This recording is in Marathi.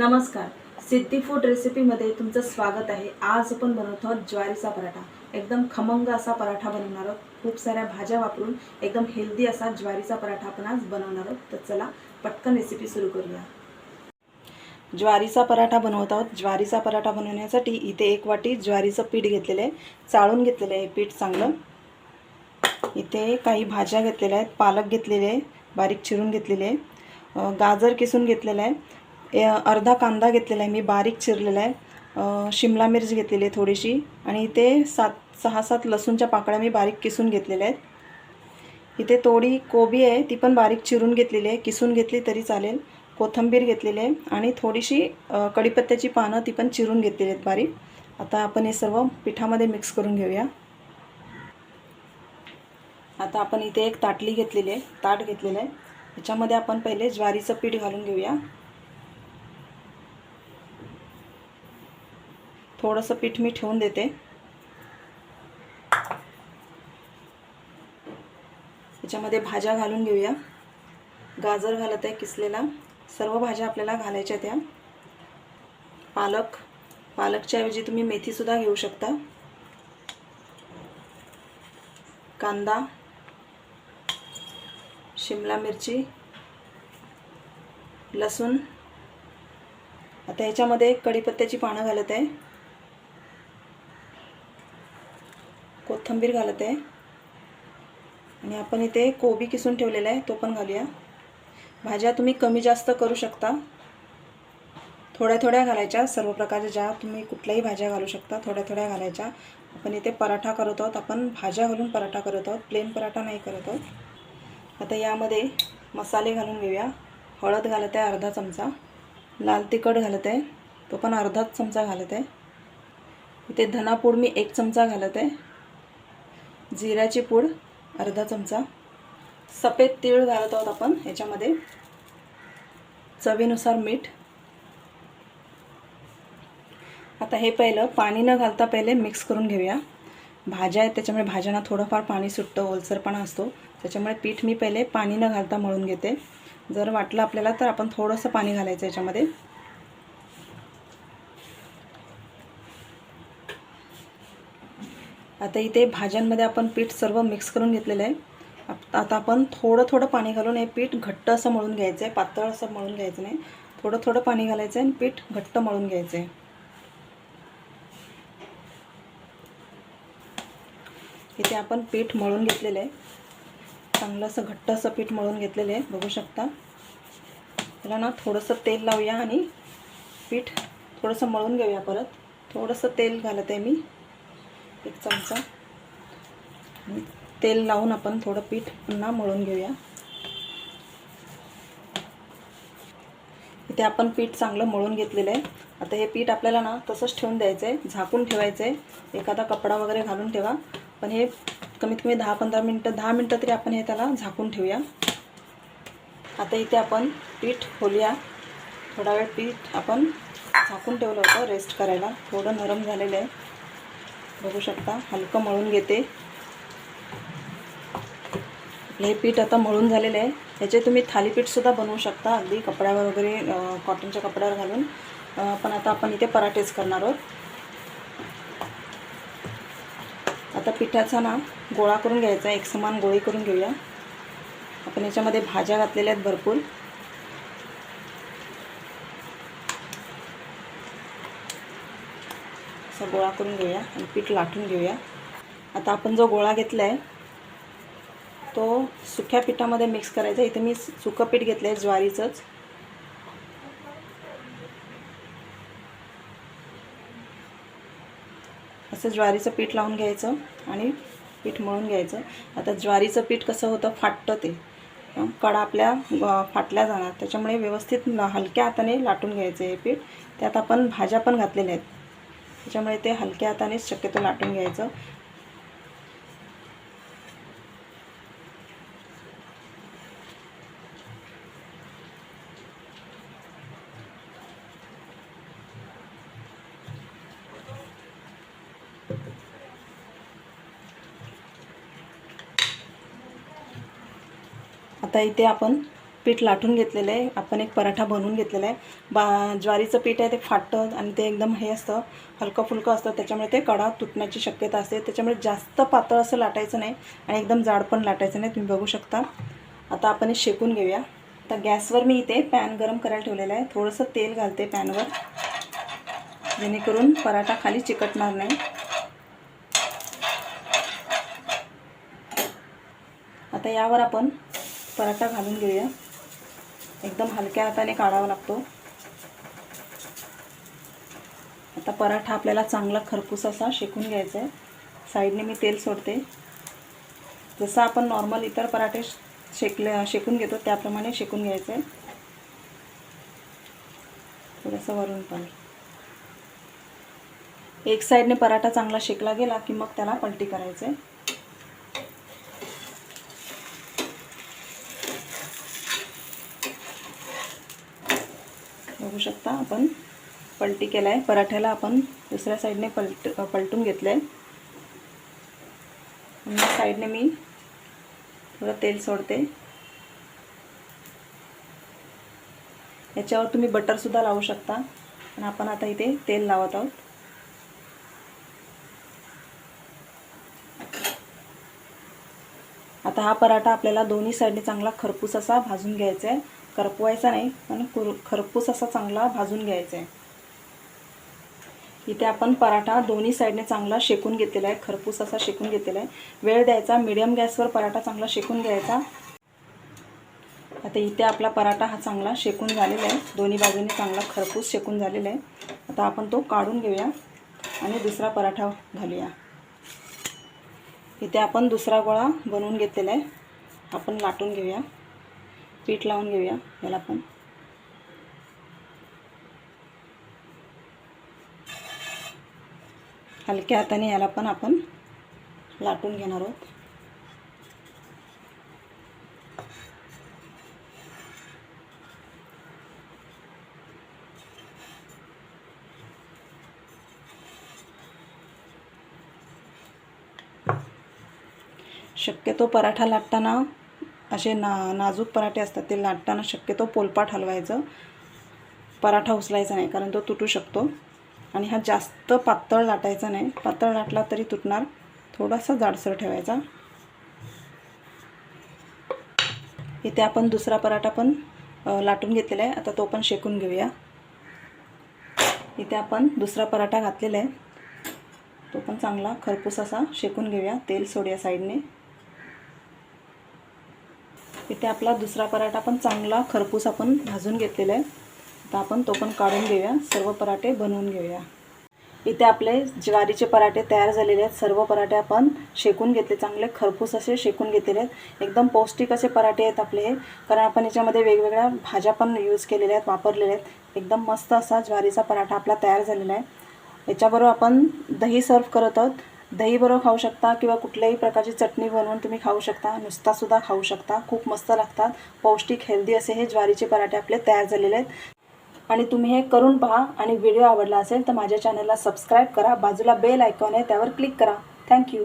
नमस्कार. सिद्धी फूड रेसिपीमध्ये तुमचं स्वागत आहे. आज आपण बनवतो आहोत ज्वारीचा पराठा. एकदम खमंग असा पराठा बनवणार आहोत. खूप साऱ्या भाज्या वापरून एकदम हेल्दी असा ज्वारीचा पराठा आपण आज बनवणार आहोत. तर चला पटकन रेसिपी सुरू करूया. ज्वारीचा पराठा बनवत आहोत. ज्वारीचा पराठा बनवण्यासाठी इथे एक वाटी ज्वारीचं पीठ घेतलेलं आहे. चाळून घेतलेलं आहे पीठ चांगलं. इथे काही भाज्या घेतलेल्या आहेत. पालक घेतलेले आहे. बारीक चिरून घेतलेले आहे. गाजर किसून घेतलेलं आहे. अर्धा कांदा घेतलेला आहे. मी बारीक चिरलेला आहे. शिमला मिरची घेतलेली आहे थोडीशी. आणि इथे सात सहा सात लसूणच्या पाकळ्या मी बारीक किसून घेतलेल्या आहेत. इथे थोडी कोबी आहे ती पण बारीक चिरून घेतलेली आहे. किसून घेतली तरी चालेल. कोथिंबीर घेतलेली आहे. आणि थोडीशी कढीपत्त्याची पानं ती पण चिरून घेतलेली आहेत बारीक. आता आपण हे सर्व पिठामध्ये मिक्स करून घेऊया. आता आपण इथे एक ताटली घेतलेली आहे. ताट घेतलेलं आहे. त्याच्यामध्ये आपण पहिले ज्वारीचं पीठ घालून घेऊया. थोडंसं पीठ मी ठेवून देते. याच्यामध्ये भाज्या घालून घेऊया. गाजर घालत आहे किसलेला. सर्व भाज्या आपल्याला घालायच्या त्या पालक. पालकच्या ऐवजी तुम्ही मेथीसुद्धा घेऊ शकता. कांदा. शिमला मिरची. लसूण. आता ह्याच्यामध्ये कढीपत्त्याची पानं घालत आहे. कोथंबीर घालत. आहे आणि आपण इथे कोबी किसून ठेवलेला आहे तो पण घालूया. भाज्या तुम्ही कमी जास्त करू शकता. थोड्या थोड्या घालायच्या सर्व प्रकारच्या ज्या तुम्ही कुठल्याही भाज्या घालू शकता थोड्या थोड्या घालायच्या. आपण इथे पराठा करत आहोत. आपण भाज्या घालून पराठा करत आहोत प्लेन पराठा नाही करत आहोत. आता यामध्ये मसाले घालून घेऊया. हळद घालत आहे अर्धा चमचा. लाल तिखट घालत आहे तो पण अर्धाच चमचा घालत आहे. इथे धनापूड मी एक चमचा घालत आहे. जिऱ्याची पूड अर्धा चमचा. सफेद तीळ घालत आहोत आपण ह्याच्यामध्ये चवीनुसार मीठ. आता हे पहिलं पाणी न घालता पहिले मिक्स करून घेऊया. भाज्या आहेत त्याच्यामुळे भाज्यांना थोडंफार पाणी सुटतं ओलसरपणा असतो. त्याच्यामुळे पीठ मी पहिले पाणी न घालता मळून घेते. जर वाटलं आपल्याला तर आपण थोडंसं पाणी घालायचं याच्यामध्ये. आता इथे भाज्यांमध्ये आपण पीठ सर्व मिक्स करून घेतलेलं आहे. आप- आता आपण थोडं थोडं पाणी घालून हे पीठ घट्ट असं मळून घ्यायचं आहे पातळ असं मळून घ्यायचं नाही. थोडं थोडं पाणी घालायचं आहे आणि पीठ घट्ट मळून घ्यायचं आहे इथे आपण पीठ मळून घेतलेलं आहे. चांगलं असं घट्ट असं पीठ मळून घेतलेलं आहे. बघू शकता. त्याला ना थोडंसं तेल लावूया आणि पीठ थोडंसं मळून घेऊया परत. थोडंसं तेल घालत आहे मी. एक चमचा. तेल लावून आपण थोडं पीठ पुन्हा मळून घेऊया. इथे आपण पीठ चांगलं मळून घेतलेलं आहे. आता हे पीठ आपल्याला ना तसंच ठेवून द्यायचं आहे झाकून ठेवायचं आहे एखादा कपडा वगैरे घालून ठेवा. पण हे कमीत कमी दहा पंधरा मिनटं दहा मिनटं तरी आपण हे त्याला झाकून ठेवूया. आता इथे आपण पीठ खोलूया. थोडा वेळ पीठ आपण झाकून ठेवलं होतं रेस्ट करायला. थोडं नरम झालेलं आहे. बघू शकता हलकं मळून घेते. हे पीठ आता मळून झालेलं आहे. ह्याचे तुम्ही थालीपीठसुद्धा बनवू शकता अगदी कपड्यावर वगैरे कॉटनच्या कपड्यावर घालून. पण आता आपण इथे पराठेच करणार आहोत. आता पिठाचा ना गोळा करून घ्यायचा एक समान गोळी करून घेऊया. आपण याच्यामध्ये भाज्या घातलेल्या आहेत भरपूर. असा गोळा करून घेऊया आणि पीठ लाटून घेऊया. आता आपण जो गोळा घेतला आहे तो सुक्या पिठामध्ये मिक्स करायचा. इथे मी सुकं पीठ घेतलं आहे ज्वारीचंच. असं ज्वारीचं पीठ लावून घ्यायचं आणि पीठ मळून घ्यायचं. आता ज्वारीचं पीठ कसं होतं फाटतं ते. कडा आपल्या फाटल्या जाणार. त्याच्यामुळे व्यवस्थित हलक्या हाताने लाटून घ्यायचं हे पीठ. त्यात आपण भाज्या पण घातलेल्या आहेत. त्याच्यामुळे ते हलक्या हातानेच शक्यतो लाटून घ्यायचं. आता इथे आपण पीठ लाटून घेतलेलं आहे. आपण एक पराठा बनवून घेतलेला आहे. बा ज्वारीचं पीठ आहे ते फाटतं आणि ते एकदम हे असतं हलकं फुलकं असतं. त्याच्यामुळे ते कडा तुटण्याची शक्यता असते. त्याच्यामुळे जास्त पातळ असं लाटायचं नाही आणि एकदम जाड पण लाटायचं नाही. तुम्ही बघू शकता. आता आपण हे शेकून घेऊया. आता गॅसवर मी इथे पॅन गरम करायला ठेवलेलं आहे. थोडंसं तेल घालते पॅनवर. जेणेकरून पराठा खाली चिकटणार नाही. आता यावर आपण पराठा घालून घेऊया. एकदम हलक्या हाताने काढावा लागतो. आता पराठा आपल्याला चांगला खरपूस असा शेकून घ्यायचा आहे साईडने मी तेल सोडते. जसं आपण नॉर्मल इतर पराठे शेकले शेकून घेतो त्याप्रमाणे शेकून घ्यायचं आहे थोडंसं वरून पण. एक साईडने पराठा चांगला शेकला गेला की मग त्याला पलटी करायचं आहे बघू शकता आपण. पलटी केला आहे पराठ्याला आपण दुसऱ्या साईडने पलट पलटून घेतलं आहे साईडने मी थोडं तेल सोडते. याच्यावर तुम्ही बटरसुद्धा लावू शकता. आणि आपण आता इथे तेल लावत आहोत. आता हा पराठा आपल्याला दोन्ही साईडने चांगला खरपूस असा भाजून घ्यायचा आहे करपवायचा नाही पण कुर खरपूस असा चांगला भाजून घ्यायचा आहे इथे आपण पराठा दोन्ही साईडने चांगला शेकून घेतलेला आहे खरपूस असा शेकून घेतलेला आहे वेळ द्यायचा मिडियम गॅसवर पराठा चांगला शेकून घ्यायचा. आता इथे आपला पराठा हा चांगला शेकून झालेला आहे दोन्ही बाजूने चांगला खरपूस शेकून झालेला आहे आता आपण तो काढून घेऊया आणि दुसरा पराठा घालूया. इथे आपण दुसरा गोळा बनवून घेतलेला आहे आपण लाटून घेऊया. पीठ लावून घेऊया याला पण हलक्या हाताने याला पण आपण लाटून घेणार आहोत. शक्यतो पराठा लाटताना असे ना नाजूक पराठे असतात ते लाटताना शक्यतो पोलपाट हलवायचं. पराठा उचलायचा नाही कारण तो तुटू शकतो. आणि हा जास्त पातळ लाटायचा नाही. पातळ लाटला तरी तुटणार. थोडासा जाडसर ठेवायचा. इथे आपण दुसरा पराठा पण लाटून घेतलेला आहे. आता तो पण शेकून घेऊया. इथे आपण दुसरा पराठा घातलेला आहे. तो पण चांगला खरपूस असा शेकून घेऊया. तेल सोडूया साईडने. इथे आपला दुसरा पराठा पण चांगला खरपूस आपण भाजून घेतलेला आहे. आता आपण तो पण काढून घेऊया. सर्व पराठे बनवून घेऊया. इथे आपले ज्वारीचे पराठे तयार झालेले आहेत. सर्व पराठे आपण शेकून घेतले. चांगले खरपूस असे शेकून घेतलेले आहेत. एकदम पौष्टिक असे पराठे आहेत आपले हे. कारण आपण याच्यामध्ये वेगवेगळ्या भाज्या पण यूज केलेल्या आहेत वापरलेल्या आहेत. एकदम मस्त असा ज्वारीचा पराठा आपला तयार झालेला आहे. याच्याबरोबर आपण दही सर्व करत आहोत. दही बरोबर खाऊ शकता किंवा कुठल्याही प्रकारची चटणी बनवून तुम्ही खाऊ शकता. नुसतासुद्धा खाऊ शकता. खूप मस्त लागतात. पौष्टिक हेल्दी असे हे ज्वारीचे पराठे आपले तयार झालेले आहेत. आणि तुम्ही हे करून पहा. आणि व्हिडिओ आवडला असेल तर माझ्या चॅनलला सबस्क्राईब करा. बाजूला बेल आयकॉन आहे त्यावर क्लिक करा. थँक्यू